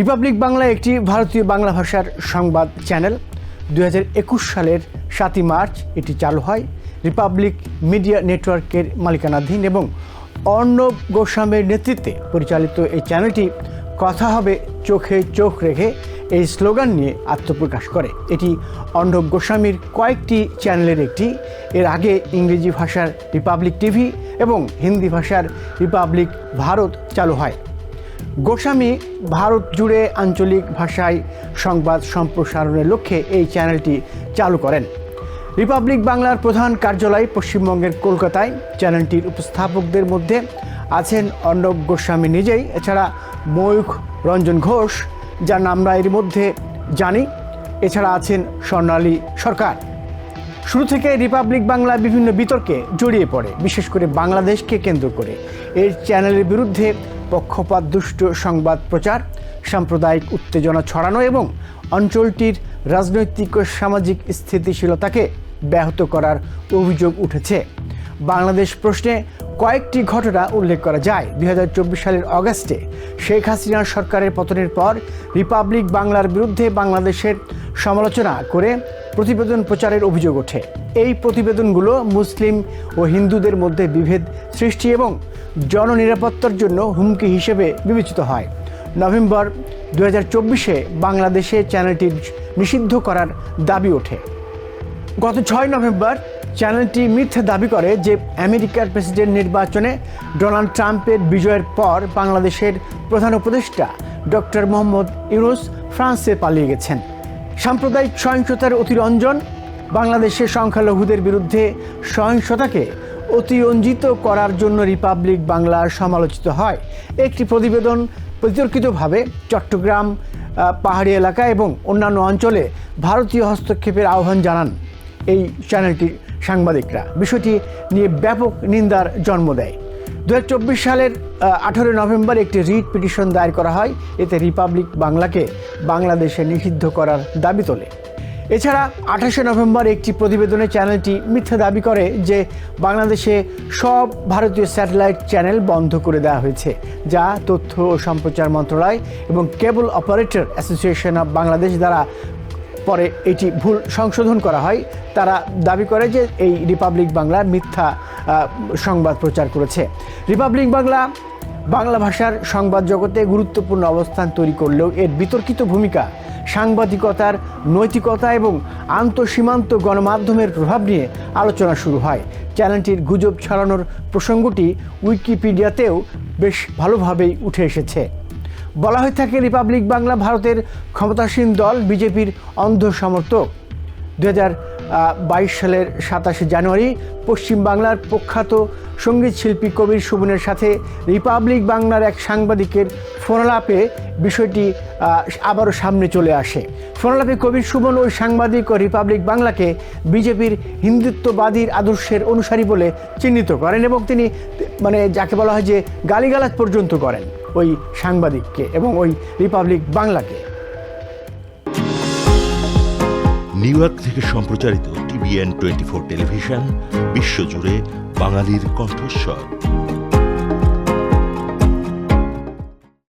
Republic Bangla একটি ভারতীয় বাংলা ভাষার সংবাদ চ্যানেল। দু হাজার একুশ সালের সাতই মার্চ এটি চালু হয়। রিপাবলিক মিডিয়া নেটওয়ার্কের মালিকানাধীন এবং অর্ণব গোস্বামীর নেতৃত্বে পরিচালিত এই চ্যানেলটি কথা হবে চোখে চোখ রেখে এই স্লোগান নিয়ে আত্মপ্রকাশ করে। এটি অর্ণব গোস্বামীর কয়েকটি চ্যানেলের একটি। এর আগে ইংরেজি ভাষার রিপাবলিক টিভি এবং হিন্দি ভাষার রিপাবলিক ভারত চালু হয়। গোস্বামী ভারত জুড়ে আঞ্চলিক ভাষায় সংবাদ সম্প্রসারণের লক্ষ্যে এই চ্যানেলটি চালু করেন। রিপাবলিক বাংলার প্রধান কার্যালয় পশ্চিমবঙ্গের কলকাতায় চ্যানেলটির উপস্থাপকদের মধ্যে আছেন অর্ণব গোস্বামী নিজেই। এছাড়া ময়ূখ রঞ্জন ঘোষ, যার আমরা এর মধ্যে জানি। এছাড়া আছেন স্বর্ণালী সরকার। শুরু থেকে রিপাবলিক বাংলা বিভিন্ন বিতর্কে জড়িয়ে পড়ে, বিশেষ করে বাংলাদেশকে কেন্দ্র করে। এর চ্যানেলের বিরুদ্ধে পক্ষপাত, দুষ্ট সংবাদ প্রচার, সাম্প্রদায়িক উত্তেজনা ছড়ানো এবং অঞ্চলটির রাজনৈতিক ও সামাজিক স্থিতিশীলতাকে ব্যাহত করার অভিযোগ উঠেছে। বাংলাদেশ প্রশ্নে কয়েকটি ঘটনা উল্লেখ করা যায়। দুই হাজার চব্বিশ সালের অগাস্টে শেখ হাসিনার সরকারের পতনের পর রিপাবলিক বাংলার বিরুদ্ধে বাংলাদেশের সমালোচনা করে প্রতিবেদন প্রচারের অভিযোগ ওঠে। এই প্রতিবেদনগুলো মুসলিম ও হিন্দুদের মধ্যে বিভেদ সৃষ্টি এবং জননিরাপত্তার জন্য হুমকি হিসেবে বিবেচিত হয়। নভেম্বর দু বাংলাদেশে চ্যানেলটি নিষিদ্ধ করার দাবি ওঠে। গত ছয় নভেম্বর চ্যানেলটি মিথ্যে দাবি করে যে আমেরিকার প্রেসিডেন্ট নির্বাচনে ডোনাল্ড ট্রাম্পের বিজয়ের পর বাংলাদেশের প্রধান উপদেষ্টা ডক্টর মোহাম্মদ ইউনুস ফ্রান্সে পালিয়ে গেছেন। সাম্প্রদায়িক সহিংসতার অতিরঞ্জন বাংলাদেশের সংখ্যালঘুদের বিরুদ্ধে সহিংসতাকে অতিরঞ্জিত করার জন্য রিপাবলিক বাংলার সমালোচিত হয়। একটি প্রতিবেদন বিতর্কিতভাবে চট্টগ্রাম পাহাড়ি এলাকা এবং অন্যান্য অঞ্চলে ভারতীয় হস্তক্ষেপের আহ্বান জানান। এই চ্যানেলটির সাংবাদিকরা। বিষয়টি নিয়ে ব্যাপক নিন্দার জন্ম দেয়। দু হাজার চব্বিশ সালের আঠারোই নভেম্বর একটি রিট পিটিশন দায়ের করা হয়। এতে রিপাবলিক বাংলাকে বাংলাদেশে নিষিদ্ধ করার দাবি তোলে। এছাড়া আঠাশে নভেম্বর একটি প্রতিবেদনে চ্যানেলটি মিথ্যা দাবি করে যে বাংলাদেশে সব ভারতীয় স্যাটেলাইট চ্যানেল বন্ধ করে দেওয়া হয়েছে, যা তথ্য ও সম্প্রচার মন্ত্রণালয় এবং cable operator association of Bangladesh দ্বারা পরে এটি ভুল সংশোধন করা হয়। তারা দাবি করে যে এই রিপাবলিক বাংলা মিথ্যা সংবাদ প্রচার করেছে। রিপাবলিক বাংলা বাংলা ভাষার সংবাদ জগতে গুরুত্বপূর্ণ অবস্থান তৈরি করলেও এর বিতর্কিত ভূমিকা সাংবাদিকতার নৈতিকতা এবং আন্তঃসীমান্ত গণমাধ্যমের প্রভাব নিয়ে আলোচনা শুরু হয়। চ্যানেলটির গুজব ছড়ানোর প্রসঙ্গটি উইকিপিডিয়াতেও বেশ ভালোভাবেই উঠে এসেছে। বলা হয়ে থাকে রিপাবলিক বাংলা ভারতের ক্ষমতাসীন দল, বিজেপির অন্ধ সমর্থক দু বাইশ সালের সাতাশে জানুয়ারি পশ্চিমবাংলার প্রখ্যাত সংগীত শিল্পী কবির সুমনের সাথে রিপাবলিক বাংলার এক সাংবাদিকের ফোনালাপে বিষয়টি আবারও সামনে চলে আসে। ফোনালাপে কবির সুমন ওই সাংবাদিক ও রিপাবলিক বাংলাকে বিজেপির হিন্দুত্ববাদীর আদর্শের অনুসারী বলে চিহ্নিত করেন এবং তিনি মানে যাকে বলা হয় যে গালিগালাজ পর্যন্ত করেন। ওই সাংবাদিককে এবং ওই রিপাবলিক বাংলাকে। নিউ ইয়র্ক থেকে সম্প্রচারিত টিভিএন টোয়েন্টি ফোর টেলিভিশন, বিশ্বজুড়ে বাঙালির কণ্ঠস্বর।